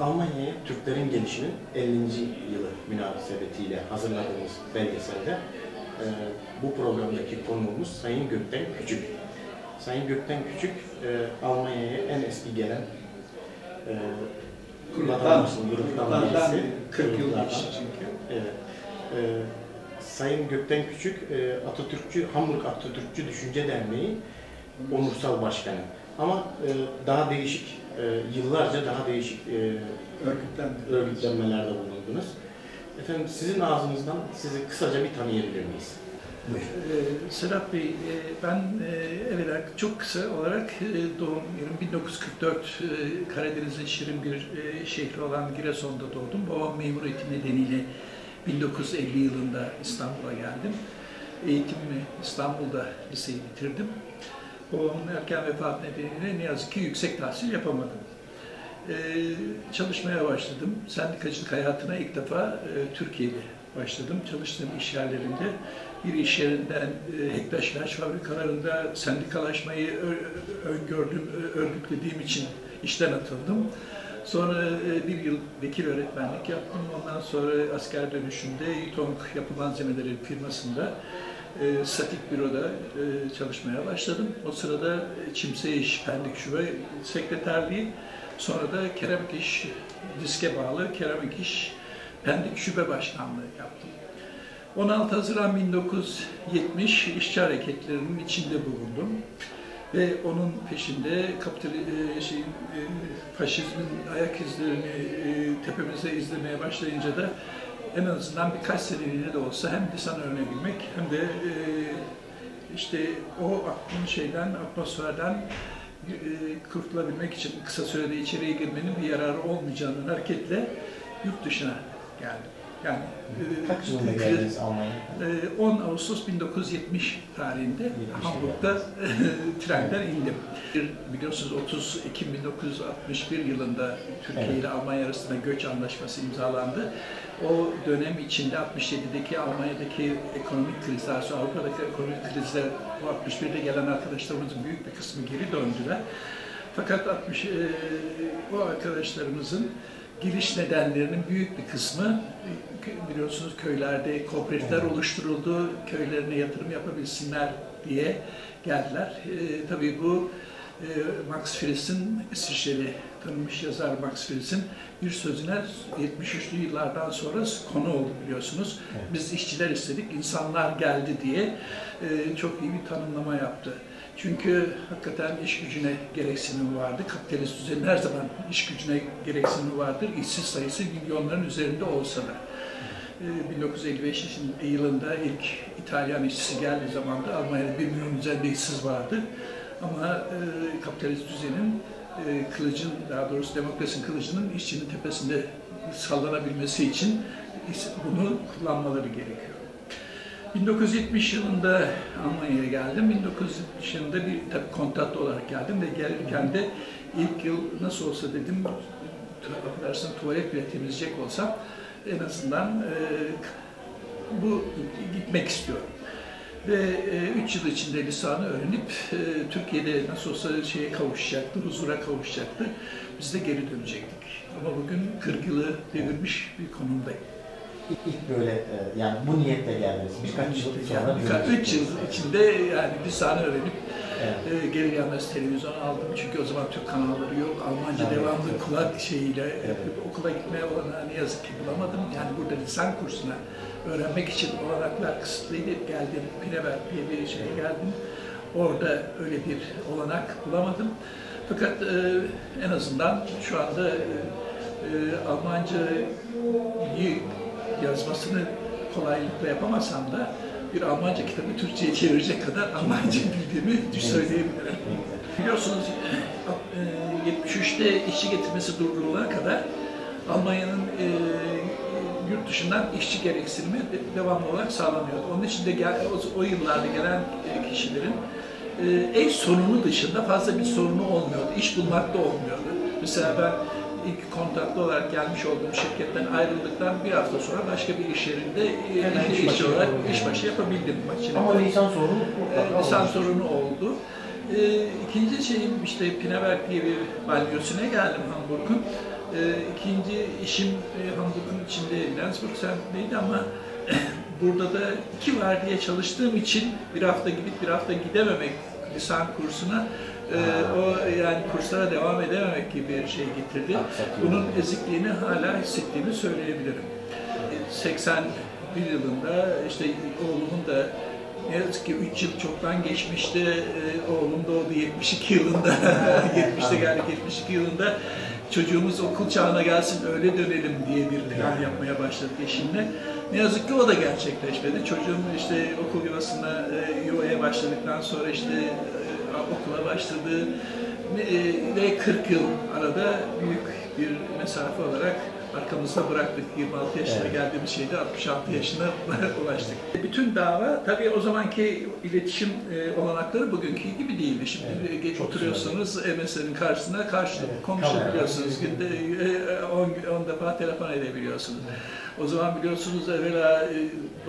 Almanya'ya Türklerin gelişinin 50. yılı münasebetiyle hazırladığımız belgeselde e, bu programdaki konuğumuz Sayın Gökten Küçük. Sayın Gökten Küçük, e, Almanya'ya en eski gelen e, vatandaşın gruptan birisi. 40 yıl geçti çünkü. Evet. E, Sayın Gökten Küçük, e, Atatürkçü, Hamburg Atatürkçü Düşünce Derneği onursal başkanı. Ama e, daha değişik, e, yıllarca daha değişik e, Örgütlendi. örgütlenmelerde bulundunuz. Efendim sizin ağzınızdan sizi kısaca bir tanıyabilir miyiz? Buyurun. Ee, Serap Bey, e, ben e, evvela çok kısa olarak e, doğum yerim 1944 e, Karadeniz'in şirin bir e, şehri olan Giresun'da doğdum. Babam memuriyeti nedeniyle 1950 yılında İstanbul'a geldim. Eğitimimi İstanbul'da liseyi bitirdim. Babamın erken vefat nedeniyle ne yazık ki yüksek tahsil yapamadım. Ee, çalışmaya başladım. Sendikacılık hayatına ilk defa e, Türkiye'de başladım. Çalıştığım iş yerlerinde bir iş yerinden e, Hektaş fabrikalarında sendikalaşmayı öngördüm, örgütlediğim için işten atıldım. Sonra e, bir yıl vekil öğretmenlik yaptım. Ondan sonra asker dönüşünde Yutong Yapı Malzemeleri firmasında e, statik büroda e, çalışmaya başladım. O sırada Çimse İş, Pendik Şube Sekreterliği, sonra da Keramik İş, Diske bağlı Keramik İş, Pendik Şube Başkanlığı yaptım. 16 Haziran 1970 işçi hareketlerinin içinde bulundum. Ve onun peşinde kapitali, e, şeyin, e, faşizmin ayak izlerini e, tepemize izlemeye başlayınca da en azından birkaç seneliğine de olsa hem lisan öğrenebilmek hem de e, işte o aklın şeyden, atmosferden e, kurtulabilmek için kısa sürede içeriye girmenin bir yararı olmayacağından hareketle yurt dışına geldim. Yani e, Kaç yılında geldiniz Almanya'ya? ee, 10 Ağustos 1970 tarihinde 70'te Hamburg'da trenden indim. Biliyorsunuz 30 Ekim 1961 yılında Türkiye Evet. ile Almanya arasında göç anlaşması imzalandı. O dönem içinde 67'deki Almanya'daki ekonomik kriz, daha sonra Avrupa'daki ekonomik krizle bu 61'de gelen arkadaşlarımızın büyük bir kısmı geri döndüler. Fakat 60 e, bu arkadaşlarımızın giriş nedenlerinin büyük bir kısmı biliyorsunuz köylerde kooperatifler oluşturuldu, köylerine yatırım yapabilsinler diye geldiler. E, tabii bu e, Max Frisch'in İsviçreli tanınmış yazar Max Frisch'in bir sözüne 73'lü yıllardan sonra konu oldu biliyorsunuz. Biz işçiler istedik, insanlar geldi diye e, çok iyi bir tanımlama yaptı. Çünkü hakikaten iş gücüne gereksinim vardı. Kapitalist düzenin her zaman iş gücüne gereksinimi vardır. İşsiz sayısı milyonların üzerinde olsa da. Ee, 1955 yılında ilk İtalyan işçisi geldiği zaman da Almanya'da bir milyon üzerinde işsiz vardı. Ama e, kapitalist düzenin e, kılıcın, daha doğrusu demokrasinin kılıcının işçinin tepesinde sallanabilmesi için bunu kullanmaları gerekiyor. 1970 yılında Almanya'ya geldim. 1970 yılında bir tabii kontratlı olarak geldim ve gelirken de ilk yıl nasıl olsa dedim affedersin tuvalet bile temizleyecek olsam en azından e, bu gitmek istiyorum. Ve 3 yıl içinde lisanı öğrenip e, Türkiye'de nasıl olsa şeye kavuşacaktı, huzura kavuşacaktı. Biz de geri dönecektik. Ama bugün 40 yılı devirmiş bir konumdayım. İlk, böyle e, yani bu niyetle geldiniz. Birkaç yıl sonra birkaç- üç yıl içinde yani lisanı öğrenip Evet. e, geri gelmez televizyon aldım. Çünkü o zaman Türk kanalları yok. Almanca Evet. devamlı kulak şeyiyle Evet. yapıp okula gitmeye olanağı ne yazık ki bulamadım. Yani burada lisan kursuna öğrenmek için olanaklar kısıtlıydı. Geldim Pineberg diye bir şeye geldim. Orada öyle bir olanak bulamadım. Fakat e, en azından şu anda e, e, Almancayı yazmasını kolaylıkla yapamasam da bir Almanca kitabı Türkçe'ye çevirecek kadar Almanca bildiğimi söyleyebilirim. Biliyorsunuz e, 73'te işçi getirmesi durdurulana kadar Almanya'nın e, yurt dışından işçi gereksinimi de- devamlı olarak sağlanıyordu. Onun için de o, yıllarda gelen e, kişilerin e, ev sorunu dışında fazla bir sorunu olmuyordu. İş bulmak da olmuyordu. Mesela ben ilk kontratlı olarak gelmiş olduğum şirketten ayrıldıktan bir hafta sonra başka bir iş yerinde e, Hemen iş, işbaşı olarak yapabildin. işbaşı yapabildim. Makine Ama lisan sorunu mutlaka e, lisan sorunu oldu. E, ikinci şeyim işte Pineberg diye bir balyosuna geldim Hamburg'un. E, ikinci işim e, Hamburg'un içinde Lenzburg semtindeydi ama burada da iki var diye çalıştığım için bir hafta gidip bir hafta gidememek lisan kursuna e, o yani kurslara devam edememek gibi bir şey getirdi. Bunun ezikliğini hala hissettiğimi söyleyebilirim. E, 81 yılında işte oğlumun da ne yazık ki 3 yıl çoktan geçmişti. E, oğlum doğdu 72 yılında. 70'te geldik 72 yılında. Çocuğumuz okul çağına gelsin öyle dönelim diye bir plan yapmaya başladık eşimle. Ne yazık ki o da gerçekleşmedi. Çocuğum işte okul yuvasına, e, yuvaya başladıktan sonra işte e, okula başladı. E, ve 40 yıl arada büyük bir mesafe olarak arkamızda bıraktık. 26 yaşına Evet. geldiğimiz şeyde 66 yaşına ulaştık. Bütün dava tabii o zamanki iletişim e, olanakları bugünkü gibi değildi. Şimdi Evet, geç çok oturuyorsunuz MSN'in karşısına karşılıklı Evet, konuşabiliyorsunuz. Günde 10 defa telefon edebiliyorsunuz. O zaman biliyorsunuz evvela e,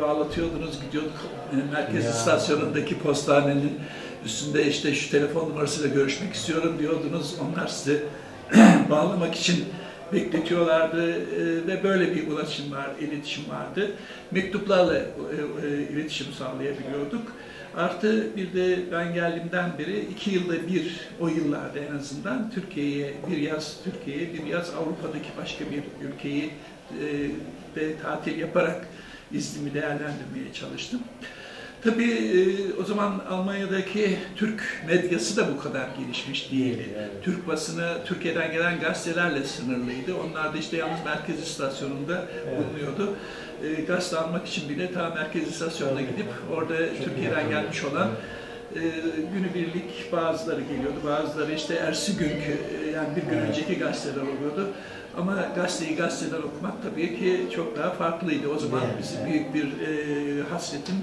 bağlatıyordunuz, gidiyorduk e, merkez Ya. istasyonundaki postanenin üstünde işte şu telefon numarasıyla görüşmek istiyorum diyordunuz. Onlar size bağlamak için bekletiyorlardı e, ve böyle bir ulaşım var, iletişim vardı. Mektuplarla e, e, iletişim sağlayabiliyorduk. Artı bir de ben geldiğimden beri iki yılda bir, o yıllarda en azından Türkiye'ye, bir yaz Türkiye'ye, bir yaz Avrupa'daki başka bir ülkeyi e, de tatil yaparak iznimi değerlendirmeye çalıştım. Tabii e, o zaman Almanya'daki Türk medyası da bu kadar gelişmiş değildi. Evet. Türk basını Türkiye'den gelen gazetelerle sınırlıydı. Onlar da işte yalnız merkez istasyonunda Evet. bulunuyordu. E, gazete almak için bile ta merkez istasyonuna Evet. gidip orada Çok Türkiye'den yakın. gelmiş olan e, günübirlik bazıları geliyordu, bazıları işte ersi günkü e, yani bir gün Evet. önceki gazeteler oluyordu. Ama gazeteyi gazeteden okumak tabii ki çok daha farklıydı. O zaman Evet. bizi büyük bir e, hasretin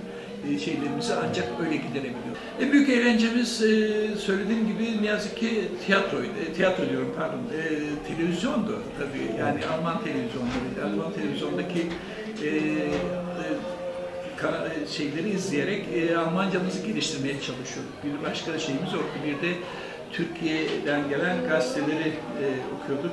şeylerimizi ancak öyle giderebiliyor. En büyük eğlencemiz e, söylediğim gibi ne yazık ki tiyatroydu. E, tiyatro diyorum pardon. E, televizyondu tabii. Yani Alman televizyonlarıydı. Alman televizyondaki e, e, şeyleri izleyerek e, Almancamızı geliştirmeye çalışıyorduk. Bir başka şeyimiz yoktu. Bir de Türkiye'den gelen gazeteleri e, okuyorduk.